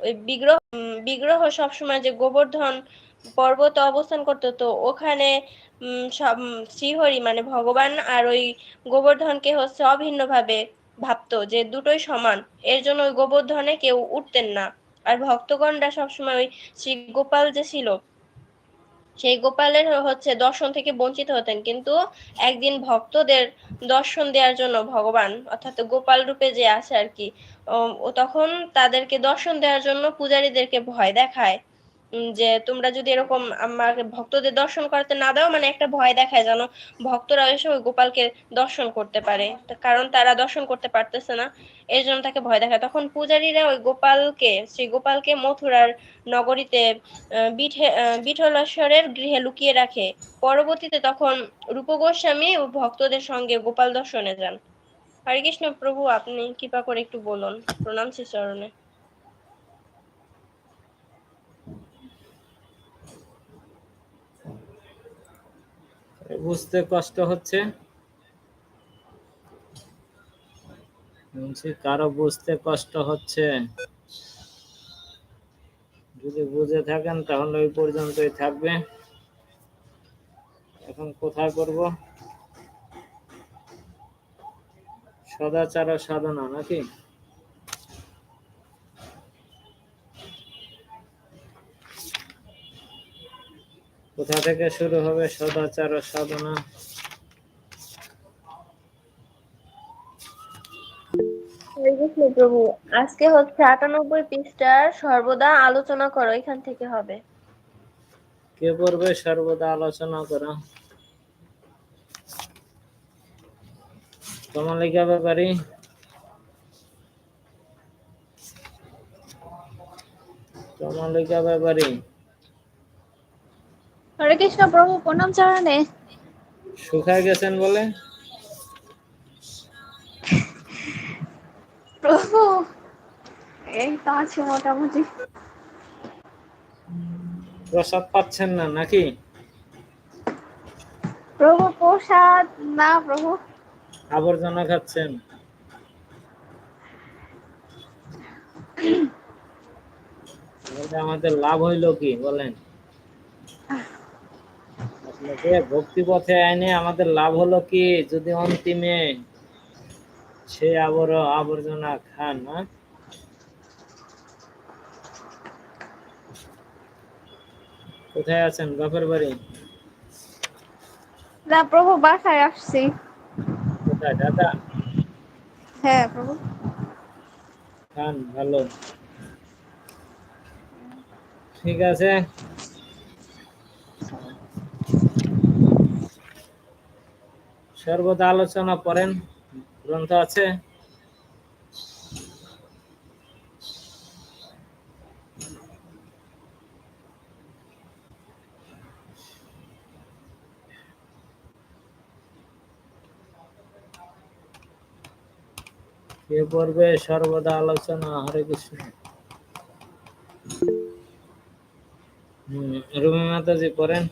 ওই বিগ্রহ বিগ্রহ সবসময় যে গোবর্ধন পর্বত অবস্থান করতো, তো ওখানে সব শ্রীহরি মানে ভগবান আর ওই গোবর্ধনকে হচ্ছে অভিন্নভাবে ভাবতো যে দুটোই সমান। এর জন্য ওই গোবর্ধনে কেউ উঠতেন না। আর ভক্তগণরা সবসময় ওই শ্রী গোপাল যে ছিল সেই গোপালের হচ্ছে দর্শন থেকে বঞ্চিত হতেন। কিন্তু একদিন ভক্তদের দর্শন দেওয়ার জন্য ভগবান, অর্থাৎ গোপাল রূপে যে আছে আর কি, ও তখন তাদেরকে দর্শন দেওয়ার জন্য পূজারীদেরকে ভয় দেখায়। যে তোমরা যদি এরকম আমাকে ভক্তদের দর্শন করতে না দাও মানে একটা ভয় দেখায় যেন ভক্তরা ওই গোপালকে দর্শন করতে পারে। কারণ তারা দর্শন করতে পারতেছে না এর জন্য তাকে ভয় দেখায়। তখন পূজারীরা ওই গোপালকে, শ্রী গোপালকে মথুরার নগরীতে বিঠে বিঠলেশ্বরের গৃহে লুকিয়ে রাখে। পরবর্তীতে তখন রূপ গোস্বামী ও ভক্তদের সঙ্গে গোপাল দর্শনে যান। হরে কৃষ্ণ প্রভু, আপনি কৃপা করে একটু বলুন, প্রণাম শ্রী চরণে বুঝতে কষ্ট হচ্ছে। বলছি, কারও বুঝতে কষ্ট হচ্ছে? যদি বুঝে থাকেন, তাহলে ওই পর্যন্তই থাকবে। এখন কোথায় করব? সদাচার সাধনা নাকি? কোথা থেকে শুরু হবে সদাচার ও সাধনা? প্রভু আজকে হচ্ছে আটানব্বই পৃষ্ঠার সর্বদা আলোচনা করো এখান থেকে হবে। কে পড়বে সর্বদা আলোচনা করা? ব্যাপারী। কমলিকা ব্যাপারী। হরে কৃষ্ণ প্রভু প্রণাম চরণে। শুকায় গেছেন বলে? প্রভু এই তো আছে মোটামুটি। প্রসাদ পাচ্ছেন না নাকি? প্রভু প্রসাদ না প্রভু। আবর্জনা খাচ্ছেন। আমাদের লাভ হইল কি? বলেন। আপনাকে ভক্তি পথে আইনে আমাদের লাভ হলো কি? যদি অন্তিমে সে আবর আবর্জনা খান না কোথায় আছেন? বাপের বাড়ি? না প্রভু বাসায় আসছি। কোথায়? দাদা? হ্যাঁ প্রভু। খান ভালো। ঠিক আছে। সর্বদা আলোচনা করেন। গ্রন্থ আছে। কে পড়বে সর্বদা আলোচনা হরে কৃষ্ণ। রুমি মাতাজি পড়েন।